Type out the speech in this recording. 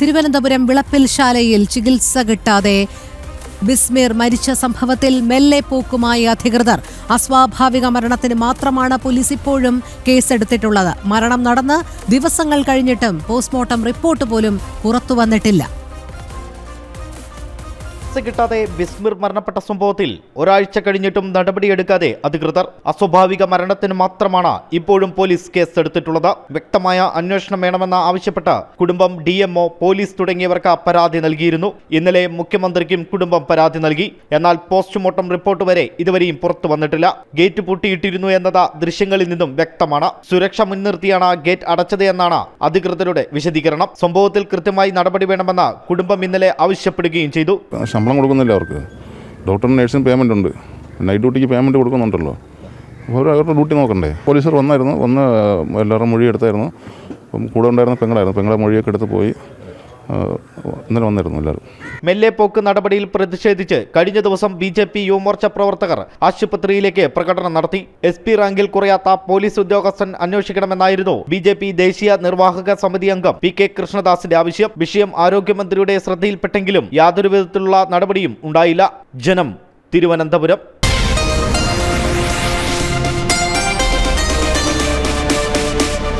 തിരുവനന്തപുരം വിളപ്പിൽ ശാലയിൽ ചികിത്സ കിട്ടാതെ ബിസ്മീർ മരിച്ച സംഭവത്തിൽ മെല്ലെ പോക്കുമായി അധികൃതർ. അസ്വാഭാവിക മരണത്തിന് മാത്രമാണ് പോലീസ് ഇപ്പോഴും കേസെടുത്തിട്ടുള്ളത്. മരണം നടന്ന് ദിവസങ്ങൾ കഴിഞ്ഞിട്ടും പോസ്റ്റ്മോർട്ടം റിപ്പോർട്ട് പോലും പുറത്തു വന്നിട്ടില്ല. ചികിത്സ കിട്ടാതെ ബിസ്മിർ മരണപ്പെട്ട സംഭവത്തിൽ ഒരാഴ്ച കഴിഞ്ഞിട്ടും നടപടിയെടുക്കാതെ അധികൃതർ അസ്വാഭാവിക മരണത്തിന് മാത്രമാണ് ഇപ്പോഴും പോലീസ് കേസ് എടുത്തിട്ടുള്ളത് വ്യക്തമായ അന്വേഷണം വേണമെന്ന് ആവശ്യപ്പെട്ട് കുടുംബം ഡി പോലീസ് തുടങ്ങിയവർക്ക് പരാതി നൽകിയിരുന്നു. ഇന്നലെ മുഖ്യമന്ത്രിക്കും കുടുംബം പരാതി നൽകി. എന്നാൽ പോസ്റ്റ്മോർട്ടം റിപ്പോർട്ട് വരെ ഇതുവരെയും പുറത്തു വന്നിട്ടില്ല. ഗേറ്റ് പൂട്ടിയിട്ടിരുന്നു എന്നത് ദൃശ്യങ്ങളിൽ നിന്നും വ്യക്തമാണ്. സുരക്ഷ മുൻനിർത്തിയാണ് ഗേറ്റ് അടച്ചത് എന്നാണ് അധികൃതരുടെ വിശദീകരണം. സംഭവത്തിൽ കൃത്യമായി നടപടി വേണമെന്ന് കുടുംബം ഇന്നലെ ആവശ്യപ്പെടുകയും ചെയ്തു. ശമ്പളം കൊടുക്കുന്നില്ല അവർക്ക്. ഡോക്ടറിന് നേഴ്സിന് പേയ്മെന്റ് ഉണ്ട്. നൈറ്റ് ഡ്യൂട്ടിക്ക് പേയ്മെന്റ് കൊടുക്കുന്നുണ്ടല്ലോ. അവർ അവരുടെ ഡ്യൂട്ടി നോക്കണ്ടേ? പോലീസർ വന്നായിരുന്നു. വന്ന് എല്ലാവരും മൊഴി എടുത്തായിരുന്നു അപ്പം കൂടെ ഉണ്ടായിരുന്ന പെങ്ങളായിരുന്നു. പെങ്ങളെ മൊഴിയൊക്കെ എടുത്ത് പോയി. ഇന്നലെ വന്നിരുന്നു എല്ലാവരും. മെല്ലെ പോക്ക് നടപടിയിൽ പ്രതിഷേധിച്ച് കഴിഞ്ഞ ദിവസം ബി ജെ പി യുവമോർച്ച പ്രവർത്തകർ ആശുപത്രിയിലേക്ക് പ്രകടനം നടത്തി. എസ് പി റാങ്കിൽ കുറയാത്ത പോലീസ് ഉദ്യോഗസ്ഥൻ അന്വേഷിക്കണമെന്നായിരുന്നു ബി ജെ പി ദേശീയ നിർവാഹക സമിതി അംഗം പി കെ കൃഷ്ണദാസിന്റെ ആവശ്യം. വിഷയം ആരോഗ്യമന്ത്രിയുടെ ശ്രദ്ധയിൽപ്പെട്ടെങ്കിലും യാതൊരു വിധത്തിലുള്ള നടപടിയും ഉണ്ടായില്ല. ജനം തിരുവനന്തപുരം.